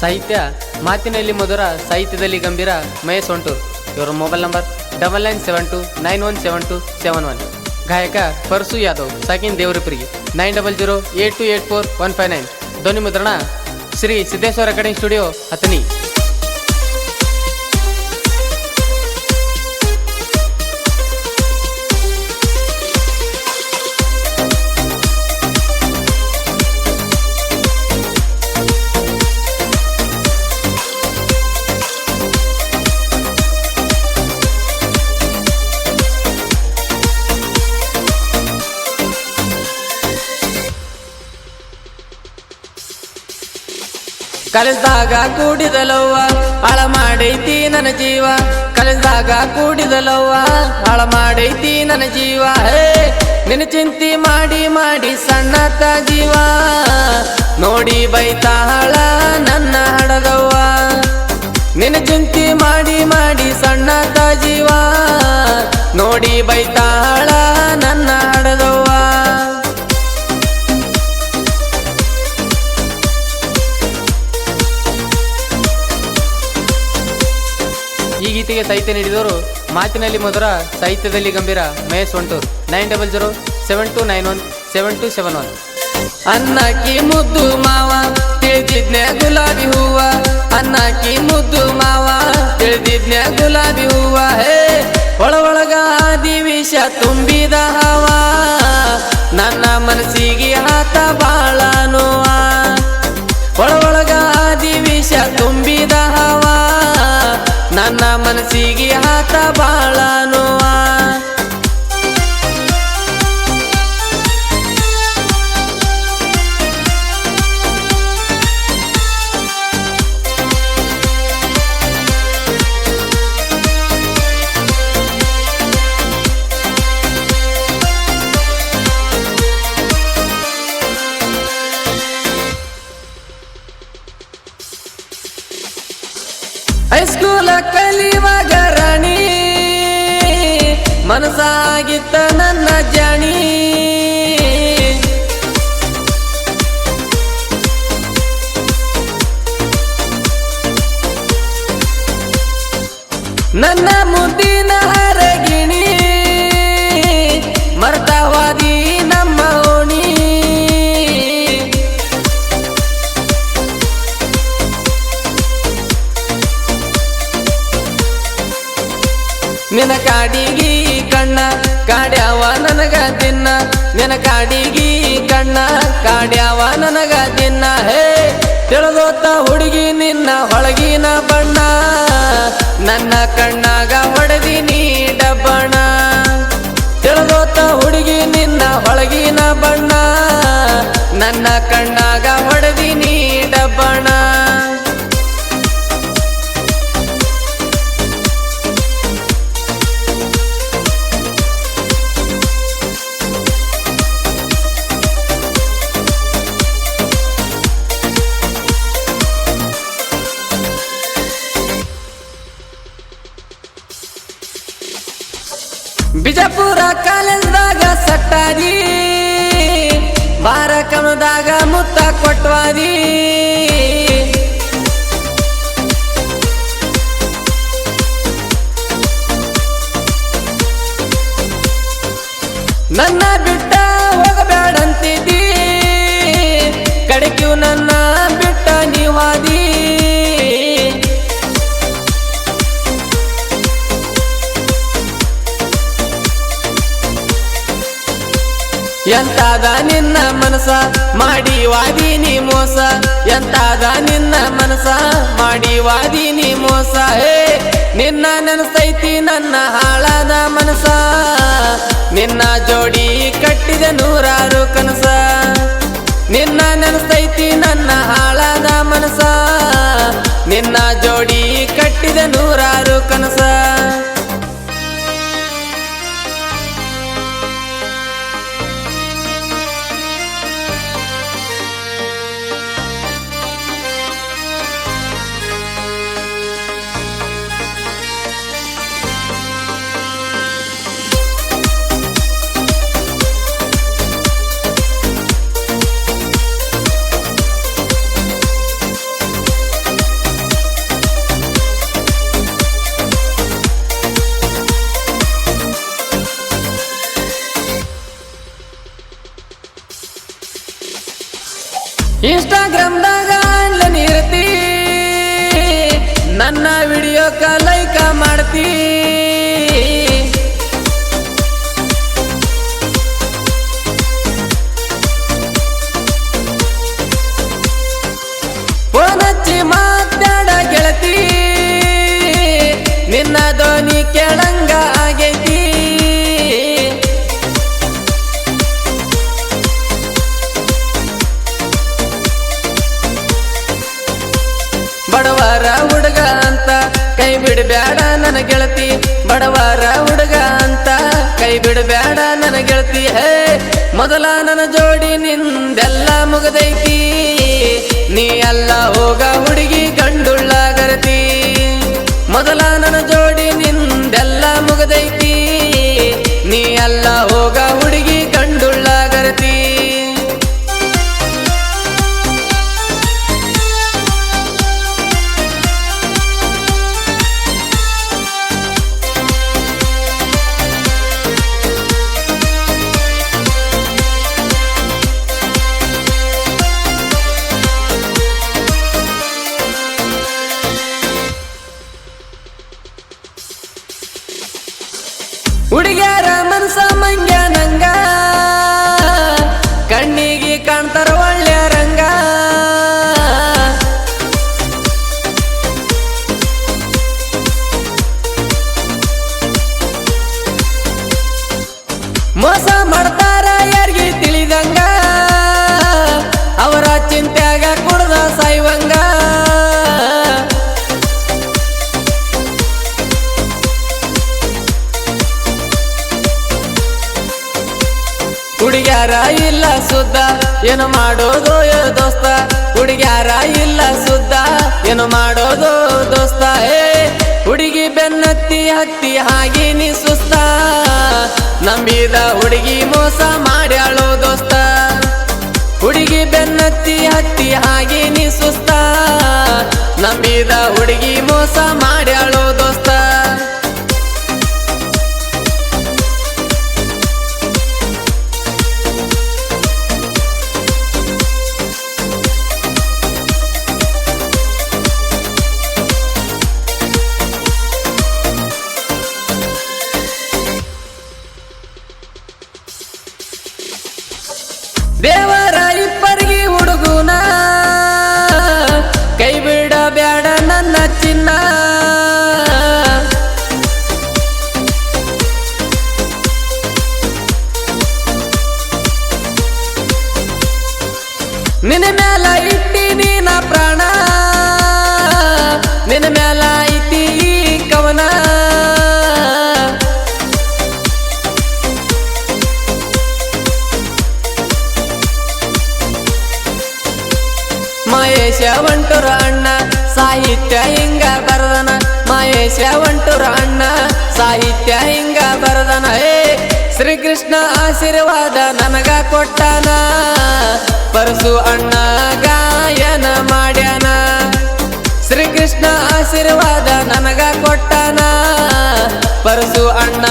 ಸಾಹಿತ್ಯ ಮಾತಿನಲ್ಲಿ ಮಧುರ, ಸಾಹಿತ್ಯದಲ್ಲಿ ಗಂಭೀರ, ಮಹೇಶ್ ಒಂಟು. ಇವರ mobile number double nine seven two nine one seven two seven one ಗಾಯಕ ಪರಸು ಯಾದವ್, ಸಾಕಿನ್ ದೇವರಿಪುರಿಗೆ. Nine double zero eight two eight four one five nine ಧ್ವನಿ ಮುದ್ರಣ ಶ್ರೀ ಸಿದ್ದೇಶ್ವರ ಅಕಾಡೆಮಿ ಸ್ಟುಡಿಯೋ ಹತ್ತನಿ ಕಲಿಸಿದಾಗ ಕೂಡಿದಲವ್ವ, ಹಾಳ ಮಾಡೈತಿ ನನ್ನ ಜೀವ. ಕಲಿಸಿದಾಗ ಕೂಡಿದಲವ್ವ, ಹಾಳ ಮಾಡೈತಿ ನನ್ನ ಜೀವ. ಹೇ, ನಿನ್ನ ಚಿಂತಿ ಮಾಡಿ ಮಾಡಿ ಸಣ್ಣತ ಜೀವ. ನೋಡಿ ಬೈತಾಳ ನನ್ನ ಹಡದವ್ವ ನಿನ್ನ ಚಿಂತಿ ಮಾಡಿ ಮಾಡಿ ಸಣ್ಣತ ಜೀವ. ನೋಡಿ ಬೈತಾಳ ಗೀತೆಗೆ ಸಾಹಿತ್ಯ ನೀಡಿದವರು ಮಾತಿನಲ್ಲಿ ಮಧುರ ಸಾಹಿತ್ಯದಲ್ಲಿ ಗಂಭೀರ Mahesh two nine double zero seven two nine one seven two seven one. ಅನ್ನಕ್ಕಿ ಮುದ್ದು ಮಾವ, ತಿಳಿದಿದ್ನೆ ಗುಲಾಬಿ ಹೂವ. ಅನ್ನಕ್ಕಿ ಮುದ್ದು ಮಾವ, ತಿಳಿದಿದ್ನೆ ಗುಲಾಬಿ ಹೂವ. ಹೇ ಒಳ ಒಳಗ ದಿವಿಷ ತುಂಬಿದ ಹವಾ. ನನ್ನ ಮನಸ್ಸಿಗೆ ಆತ ಬಾಳ ನನ್ನ ಮನಸ್ಸಿಗೆ ಆತ ಬಾಳ ಕಲಿಯುವಾಗ ಮನಸಾಗಿತ್ತ ನನ್ನ ಜಾಣಿ. ನಿನ ಕಾಡಿಗಿ ಕಣ್ಣ, ಕಾಡ್ಯಾವ ನನಗ ದಿನ್ನ. ನಿನ ಕಾಡಿಗಿ ಕಣ್ಣ, ಕಾಡ್ಯಾವ ನನಗ ದಿನ್ನ. ಹೇ, ತಿಳಿದೋತ ಹುಡುಗಿ ನಿನ್ನ ಹೊಳಗಿನ ಬಣ್ಣ. ನನ್ನ ಕಣ್ಣಾಗ ಹೊಡೆದಿ ನೀ ಡಬ್ಬಣ. ತಿಳಿದೋತ ಹುಡುಗಿ ನಿನ್ನ ಹೊಳಗಿನ ಬಣ್ಣ. ನನ್ನ ಕಣ್ಣಾಗ ಬಿಜಾಪುರ ಕಾಲೇಜ್ದಾಗ ಸಟ್ಟಾದಿ ಬಾರ ಕಮದಾಗ ಮುತ್ತ ಕೊಟ್ವಾದಿ. ನನ್ನ ಮನಸ ಮಾಡಿ ವಾದಿನಿ ಮೋಸ. ಎಂತಾದ ನಿನ್ನ ಮನಸ ಮಾಡಿ ವಾದಿನಿ ಮೋಸ. ಹೇ ನಿನ್ನ ನೆನಸೈತಿ ನನ್ನ ಹಾಳಾದ ಮನಸ. ನಿನ್ನ ಜೋಡಿ ಕಟ್ಟಿದ ನೂರಾರು ಕನಸ. ನಿನ್ನ ನೆನಸೈತಿ ನನ್ನ ಹಾಳಾದ ಇನ್ಸ್ಟಾಗ್ರಾಮ್ದಾಗ ಆನ್ಲೈನ್ ಇರ್ತಿ ನನ್ನ ವಿಡಿಯೋ ಲೈಕ ಮಾಡ್ತೀ. ಬಿಡಬ್ಯಾಡ ನನ್ನ ಗೆಳತಿ, ಬಡವಾರ ಹುಡುಗ ಅಂತ. ಕೈ ಬಿಡಬ್ಯಾಡ ನನ್ನ ಗೆಳತಿ, ಹೇ, ಮೊದಲ ನನ್ನ ಜೋಡಿ ನಿಂದೆಲ್ಲ ಮುಗದೈತಿ. ನೀ ಎಲ್ಲ ಹೋಗ ಹುಡುಗಿ ಗಂಡುಳ್ಳ. ಏನು ಮಾಡೋದು ಏ ದೋಸ್ತ? ಹುಡುಗ್ಯಾರ ಇಲ್ಲ ಸುದ್ದ. ಏನು ಮಾಡೋದು ದೋಸ್ತ? ಏ, ಹುಡುಗಿ ಬೆನ್ನತ್ತಿ ಹತ್ತಿ ಹಾಗೆ ನೀ ಸುಸ್ತ. ನಂಬಿದ ಹುಡುಗಿ ಮೋಸ ಮಾಡ್ಯಾಳೋ ದೋಸ್ತ. ಹುಡುಗಿ ಬೆನ್ನತ್ತಿ ಹತ್ತಿ ಹಾಗೆ ನೀ ಸುಸ್ತ. ನಂಬಿದ ಹುಡುಗಿ ಮೋಸ ದೇವರ ಇಬ್ಬರಿಗೆ ಹುಡುಗುನ. ಕೈ ಬಿಡಬೇಡ ನನ್ನ ಚಿನ್ನ. ನಿನ್ನ ಮ್ಯಾಲ ಮಹೇಶ ಒಂಟುರ ಅಣ್ಣ, ಸಾಹಿತ್ಯ ಹಿಂಗ ಬರದನ. ಮಹೇಶ ಒಂಟುರ ಅಣ್ಣ, ಸಾಹಿತ್ಯ ಹಿಂಗ ಬರದನ. ಏ ಶ್ರೀಕೃಷ್ಣ ಆಶೀರ್ವಾದ ನನಗ ಕೊಟ್ಟನ. ಪರಸು ಅಣ್ಣ ಗಾಯನ ಮಾಡ್ಯಾನ. ಶ್ರೀಕೃಷ್ಣ ಆಶೀರ್ವಾದ ನನಗ ಕೊಟ್ಟನ. ಪರಸು ಅಣ್ಣ